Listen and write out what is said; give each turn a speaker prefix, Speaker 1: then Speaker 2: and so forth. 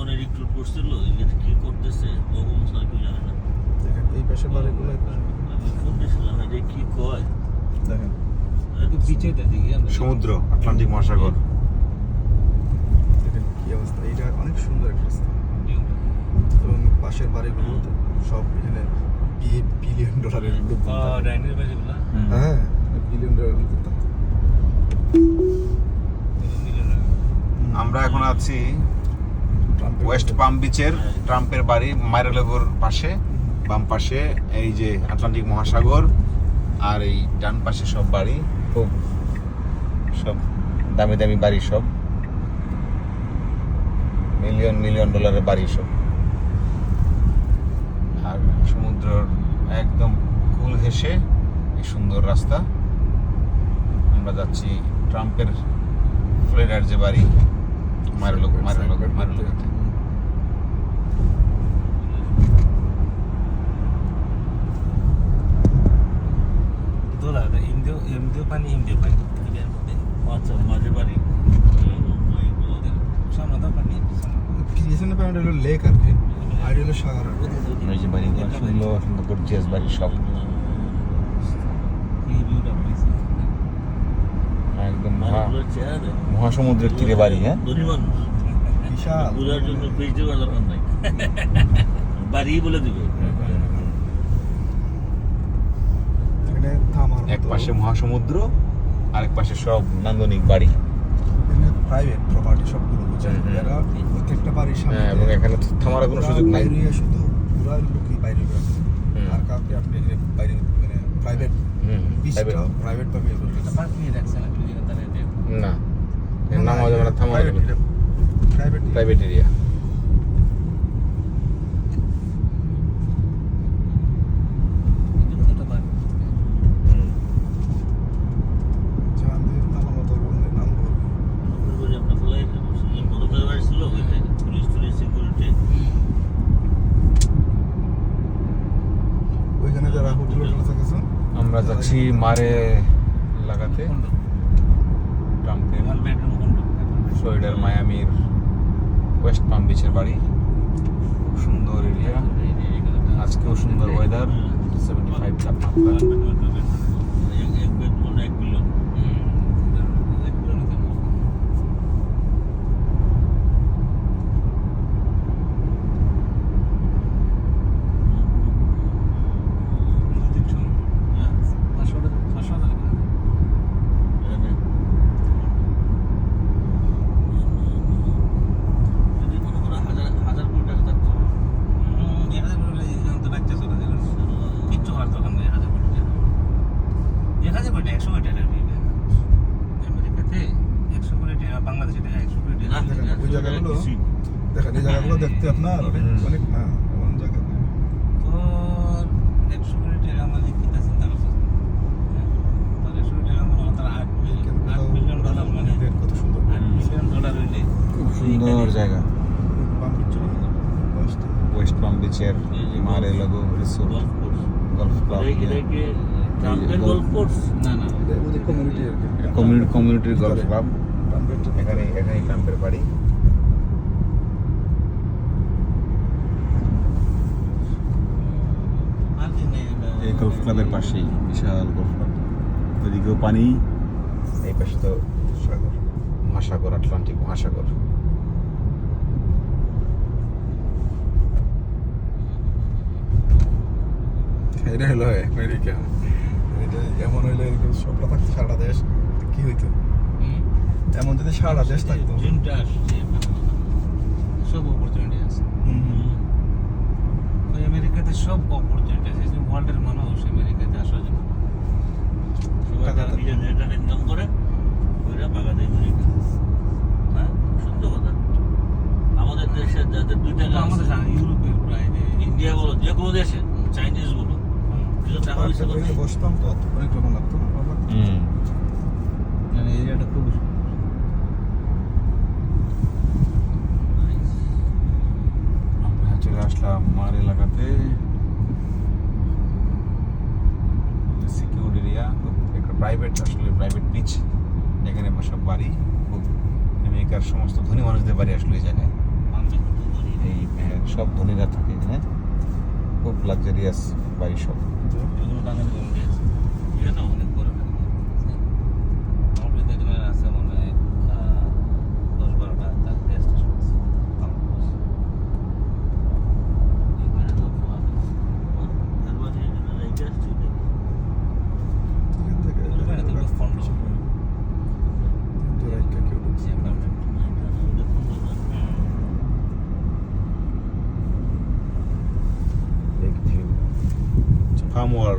Speaker 1: জীবনে রিক্রুট করছিল এখানে কি করতেছে? ছাড়া কেউ জানে না।
Speaker 2: দেখেন এই পাশে বাড়িগুলো
Speaker 1: আমি ফোন দিয়েছিলাম এটা কি কয়?
Speaker 2: দেখেন।
Speaker 3: সমুদ্র আটলান্টিক মহাসাগর।
Speaker 2: দেখেন কি অবস্থা এইটা অনেক সুন্দর একটা স্থান। এবং পাশের বাড়িগুলো সব এখানে বিলিয়ন ডলারের হ্যাঁ বিলিয়ন ডলারের
Speaker 3: আমরা এখন আছি ওয়েস্ট পাম বিচের ট্রাম্পের বাড়ি মাইরালেগোর পাশে, বাম পাশে এই যে আটলান্টিক মহাসাগর আর এই ডান পাশে সব বাড়ি, খুব সব দামি দামি বাড়ি সব। মিলিয়ন মিলিয়ন ডলারের বাড়ি সব। আর সমুদ্রর একদম কুল ঘেসে এই সুন্দর রাস্তা। আমরা যাচ্ছি ট্রাম্পের ফ্লোরিডার যে বাড়ি মারলোক মারলোক মারলোক
Speaker 4: ইন্ডিও এমডিও পানি ইন্ডিও পানি। মধ্যে
Speaker 1: আচ্ছা মাঝে
Speaker 4: সামনে পানি
Speaker 2: পিছনে হলো লেক আর কি আর হলো সাগর আর
Speaker 3: যে বাড়ি সুন্দর সুন্দর গর্জিয়াস বাড়ি সব।
Speaker 4: এই ভিউটা
Speaker 3: একদম মহা
Speaker 1: মানুষগুলোর
Speaker 3: মহাসমুদ্রের তীরে বাড়ি হ্যাঁ?
Speaker 2: বিশাল।
Speaker 1: জন্য বাড়ি বলে দিবে
Speaker 2: এখানে থামার
Speaker 3: এক পাশে মহাসমুদ্র আর এক পাশে সব নান্দনিক বাড়ি।
Speaker 2: প্রাইভেট প্রপার্টি সবগুলো
Speaker 3: হুম।
Speaker 2: এরা প্রত্যেকটা বাড়ির সামনে
Speaker 3: হ্যাঁ এবং এখানে থামার কোনো সুযোগ নাই।
Speaker 2: বাইরে শুধু পুরা লোকই বাইরে। আর কাউকে আপনি বাইরে মানে প্রাইভেট বিচটা প্রাইভেট ভাবে
Speaker 4: এটা পার্কিং এ রাখছেন আপনি যেখানে
Speaker 3: না এর নাম হবে না থামা যাবে
Speaker 2: প্রাইভেট
Speaker 3: প্রাইভেট এরিয়া যাচ্ছি মারে লাগাতে। ট্রাম্পের
Speaker 4: ওয়ান
Speaker 3: ফ্লোরিডার মায়ামির ওয়েস্ট পাম বিচের বাড়ি। খুব সুন্দর এরিয়া। আজকেও সুন্দর ওয়েদার সেভেন্টি ফাইভ তাপমাত্রা
Speaker 1: এক এক বেডরুম এক মিলিয়ন যদি মনে করো হাজার হাজার কোটি টাকা থাকতো
Speaker 4: কিচ্ছু হওয়ার দরকার নেই হাজার কোটি টাকা এক হাজার কোটি একশো কোটি টাকা দিবে আমেরিকাতে একশো কোটি টাকা বাংলাদেশে টাকা একশো কোটি টাকা
Speaker 2: জায়গাগুলো- দেখেন এই জায়গাগুলো দেখতে আপনার অনেক অনেক না এমন জায়গা।
Speaker 4: তো একশো কোটি টাকা মানে তার একশো কোটি টাকা মানে তার আট মিলিয়ন ডলার মানে
Speaker 2: কত সুন্দর।
Speaker 4: আট মিলিয়ন ডলার হইলে
Speaker 3: খুব সুন্দর জায়গা।
Speaker 2: ওয়েস্ট।
Speaker 3: পাম বিচের মারে লাগো রিসোর্ট
Speaker 1: গল্ফ
Speaker 3: গলফ ক্লাব
Speaker 1: এটা এটা কি ট্রাম্পের গল্ফ কোর্স
Speaker 4: না না
Speaker 2: কমিউনিটি
Speaker 3: কমিউনিটির গলফ ক্লাব এখানে এখানেই ট্রাম্পের বাড়ি
Speaker 4: আর কি নেই
Speaker 3: এই গলফ ক্লাবের পাশেই বিশাল গলফ ক্লাব। ওইদিকেও পানি। এই পাশে তো সাগর মহাসাগর আটলান্টিক মহাসাগর।
Speaker 2: এটা হলো আমেরিকা এটা এমন হইলে সবটা থাকতো সারা দেশ কি হইতো? এমন যদি সারা দেশ থাকতো।
Speaker 4: সব অপরচুনিটি আমেরিকাতে সব অপরচুনিটি আছে যে ওয়ার্ল্ডের মানুষ আমেরিকাতে আসার জন্য।
Speaker 1: সবাই তারা নিজের নিজের ইনকাম করে ওইরা বাগাতে আমেরিকা হ্যাঁ? সত্য কথা। আমাদের দেশের যাদের দুই টাকা
Speaker 4: আমাদের ইউরোপের প্রায় যে
Speaker 1: ইন্ডিয়া বলো যে কোনো দেশে চাইনিজ বলো যেসব টাকা পয়সা
Speaker 2: পার্কে বসতাম তো অনেক রকম লাগতো না বাবা
Speaker 3: হুম
Speaker 4: মানে এরিয়াটা খুব
Speaker 3: আমরা চলে আসলাম মার এলাকাতে সিকিউর এরিয়া একটা প্রাইভেট আসলে প্রাইভেট বিচ এখানে সব বাড়ি খুব আমেরিকার সমস্ত ধনী মানুষদের বাড়ি আসলে এই জায়গায়।
Speaker 4: এই আহ, সব ধনীরা থাকে এখানে খুব লাক্সারিয়াস বাড়ি সব। সামওয়ার